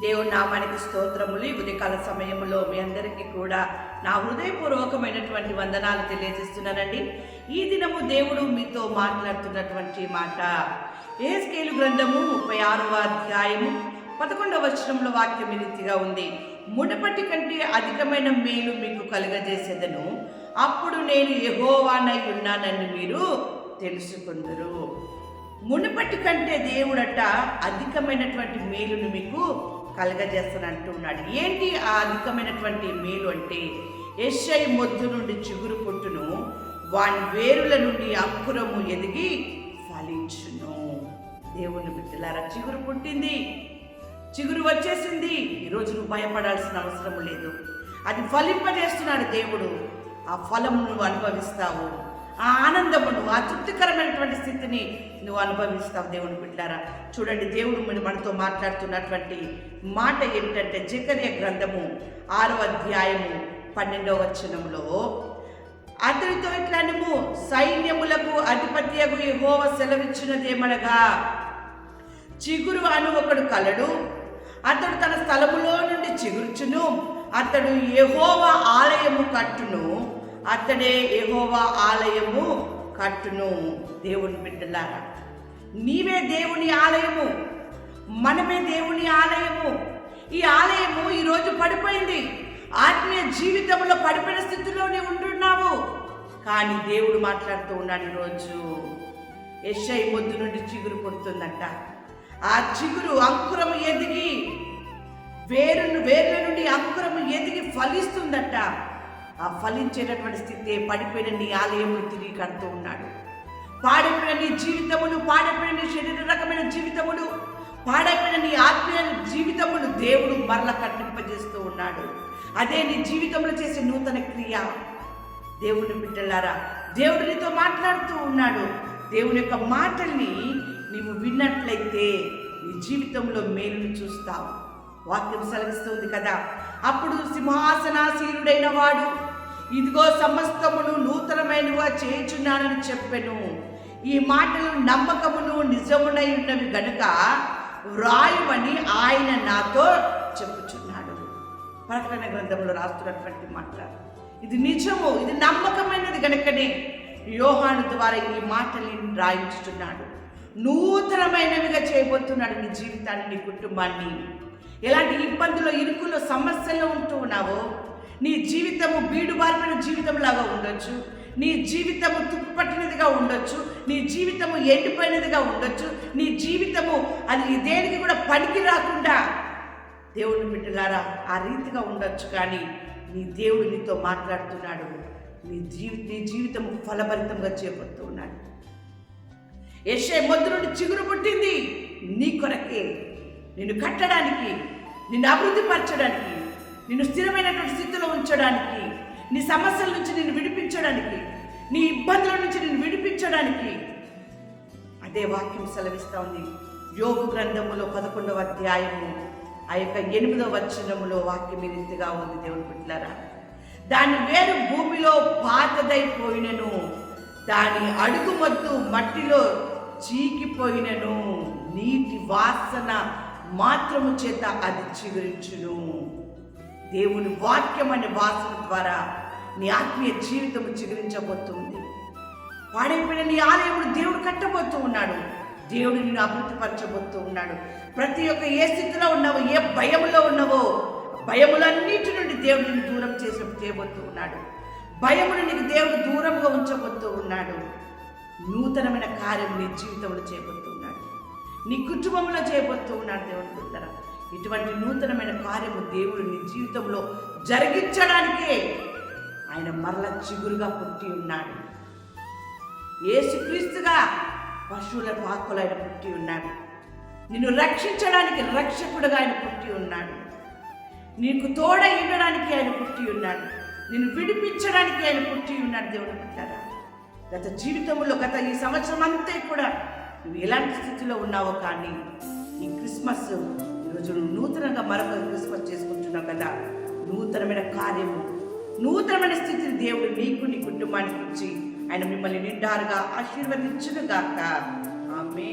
దేవుడు నామానికి స్తోత్రములు. ఈ ఉదయకాల సమయంలో మీ అందరికీ కూడా నా హృదయపూర్వకమైనటువంటి వందనాలు తెలియజేస్తున్నానండి. ఈ దినము దేవుడు మీతో మాట్లాడుతున్నటువంటి మాట. ఏ స్కేలు గ్రంథము ముప్పై ఆరవ అధ్యాయము పదకొండవ వచనంలో వాక్యం రీతిగా ఉంది. మునపటి కంటే అధికమైన మేలు మీకు కలుగజేసేదను. అప్పుడు నేను ఎహోవానై ఉన్నానని మీరు తెలుసుకుందరు. మునుపటి కంటే దేవుడట అధికమైనటువంటి మేలును మీకు కలగజేస్తానంటూ ఉన్నాడు ఏంటి ఆ అధికమైనటువంటి మేలు అంటే ఎస్ఐ మొద్దు నుండి చిగురు పుట్టును వాని వేరుల నుండి అంకురము ఎదిగి ఫలించును. దేవుని బిడ్డలారా చిగురు పుట్టింది. చిగురు వచ్చేసింది. ఈరోజు నువ్వు భయపడాల్సిన అవసరం లేదు. అది ఫలింపజేస్తున్నాడు దేవుడు. ఆ ఫలం నువ్వు అనుభవిస్తావు. ఆ ఆనందమును ఆ తృప్తికరమైనటువంటి స్థితిని నువ్వు అనుభవిస్తావు దేవుని బిడ్డారా. చూడండి దేవుడు మనతో మాట్లాడుతున్నటువంటి మాట ఏమిటంటే జకర్య గ్రంథము ఆరో అధ్యాయము పన్నెండవ వచనంలో అతనితో నువ్వు సైన్యములకు అధిపత్యకు ఎహోవ సెలవిచ్చినదేమనగా చిగురు అను ఒకడు కలడు. అతడు తన స్థలములో నుండి చిగుర్చును. అతడు ఎహోవ ఆలయము కట్టును. అతడే ఎహోవా ఆలయము కట్టును. దేవుని బిడ్డలారా నీవే దేవుని ఆలయము మనమే దేవుని ఆలయము. ఈ ఆలయము ఈరోజు పడిపోయింది. ఆత్మీయ జీవితంలో పడిపోయిన స్థితిలోనే ఉంటున్నావు. కానీ దేవుడు మాట్లాడుతూ ఉన్నాడు ఈరోజు. ఎస్ఐ మొద్దు నుండి చిగురు పుడుతుందంట ఆ చిగురు అంకురము ఎదిగి వేరును వేర్ల నుండి అంకురము ఎదిగి ఫలిస్తుందట. ఆ ఫలించేటటువంటి స్థితి పడిపోయిన నీ ఆలయమును తిరిగి కడుతూ ఉన్నాడు. పాడైపోయిన నీ జీవితమును పాడైపోయిన నీ శరీర రకమైన జీవితమును పాడైపోయిన నీ ఆత్మీయ జీవితమును దేవుడు మరల కట్టింపజేస్తూ ఉన్నాడు. అదే నీ జీవితంలో చేసే నూతన క్రియ. దేవుని బిడ్డలారా దేవుడు నీతో మాట్లాడుతూ ఉన్నాడు. దేవుని యొక్క మాటల్ని నీవు విన్నట్లయితే నీ జీవితంలో మేలును చూస్తావు. వాక్యం సెలవిస్తుంది కదా. అప్పుడు సింహాసనాసీనుడైన వాడు ఇదిగో సమస్తమును నూతనమైనవా చేయుచున్నానని చెప్పెను. ఈ మాటలు నమ్మకమును నిజమునై ఉన్నవి గనుక వ్రాయమని ఆయన నాతో చెప్పుచున్నాడు. ప్రకటన గ్రంథంలో రాస్తున్నటువంటి మాట. ఇది నిజము ఇది నమ్మకమైనది గనుకనే యోహాను ద్వారా ఈ మాటల్ని రాయించుతున్నాడు నూతనమైనవిగా చేయబోతున్నాడు నీ జీవితాన్ని నీ కుటుంబాన్ని. ఎలాంటి ఇబ్బందులు ఇరుకులో సమస్యల్లో ఉంటూ ఉన్నావో నీ జీవితము బీడుబారిన జీవితం జీవితంలాగా ఉండొచ్చు. నీ జీవితము తుప్పుపట్టినదిగా ఉండొచ్చు. నీ జీవితము ఎండిపోయినదిగా ఉండొచ్చు. నీ జీవితము అది దేనికి కూడా పనికి రాకుండా దేవుని బిడ్డలారా ఆ రీతిగా ఉండొచ్చు కానీ నీ దేవుడు నీతో మాట్లాడుతున్నాడు. నీ జీవి నీ జీవితము ఫలభరితంగా చేపడుతూ ఉన్నాడు. యెషై మొద్దు నుండి చిగురు పుట్టింది నీ కొరకే. నిన్ను కట్టడానికి నిన్ను అభివృద్ధి పరచడానికి నిన్ను స్థిరమైనటువంటి స్థితిలో ఉంచడానికి నీ సమస్యల నుంచి నిన్ను విడిపించడానికి నీ ఇబ్బందుల నుంచి నిన్ను విడిపించడానికి అదే వాక్యం సెలవిస్తా ఉంది. యోగు గ్రంథములో పదకొండవ అధ్యాయము ఆ యొక్క ఎనిమిదవ వచనములో వాక్యం ఈ రీతిగా ఉంది దేవుని బిడ్డలారా. దాని వేరు భూమిలో పాతదైపోయినను దాని అడుగుమద్దు మట్టిలో చీకిపోయినను నీటి వాసన మాత్రము చేత అది చిగురించును. దేవుని వాక్యం అనే వాసన ద్వారా నీ ఆత్మీయ జీవితము చిగురించబోతుంది. వాడైపోయిన నీ ఆలయమును దేవుడు కట్టబోతూ ఉన్నాడు. దేవుడు నిన్ను అభివృద్ధిపరచబోతూ ఉన్నాడు. ప్రతి ఒక్క ఏ స్థితిలో ఉన్నావో ఏ భయములో ఉన్నావో భయములన్నిటి నుండి దేవుడు నిన్ను దూరం చేసి చేయబోతూ ఉన్నాడు. భయమును నీకు దేవుడు దూరంగా ఉంచబోతూ ఉన్నాడు. నూతనమైన కార్యం నీ జీవితంలో చేయబోతూ ఉన్నాడు. నీ కుటుంబంలో చేయబోతూ ఉన్నాడు దేవుడు బిడ్డరా. ఇటువంటి నూతనమైన కార్యము దేవుడు నీ జీవితంలో జరిగించడానికే ఆయన మరల చిగురుగా పుట్టి ఉన్నాడు. ఏసుక్రీస్తుగా పశువుల పాకులు ఆయన పుట్టి ఉన్నాడు. నిన్ను రక్షించడానికి రక్షకుడుగా ఆయన పుట్టి ఉన్నాడు. నీకు తోడ ఇవ్వడానికి ఆయన పుట్టి ఉన్నాడు. నిన్ను విడిపించడానికి ఆయన పుట్టి ఉన్నాడు దేవుడు పుట్టారా గత జీవితంలో గత ఈ సంవత్సరం అంతా కూడా నువ్వు ఎలాంటి స్థితిలో ఉన్నావో కానీ ఈ క్రిస్మస్ ఈరోజు నువ్వు నూతనంగా మరొక క్రిస్మస్ చేసుకుంటున్నావు కదా. నూతనమైన కార్యము నూతనమైన స్థితిని దేవుడు నీకు నీ కుటుంబానికి ఇచ్చి ఆయన మిమ్మల్ని నిండారుగా ఆశీర్వదించును గాక ఆమె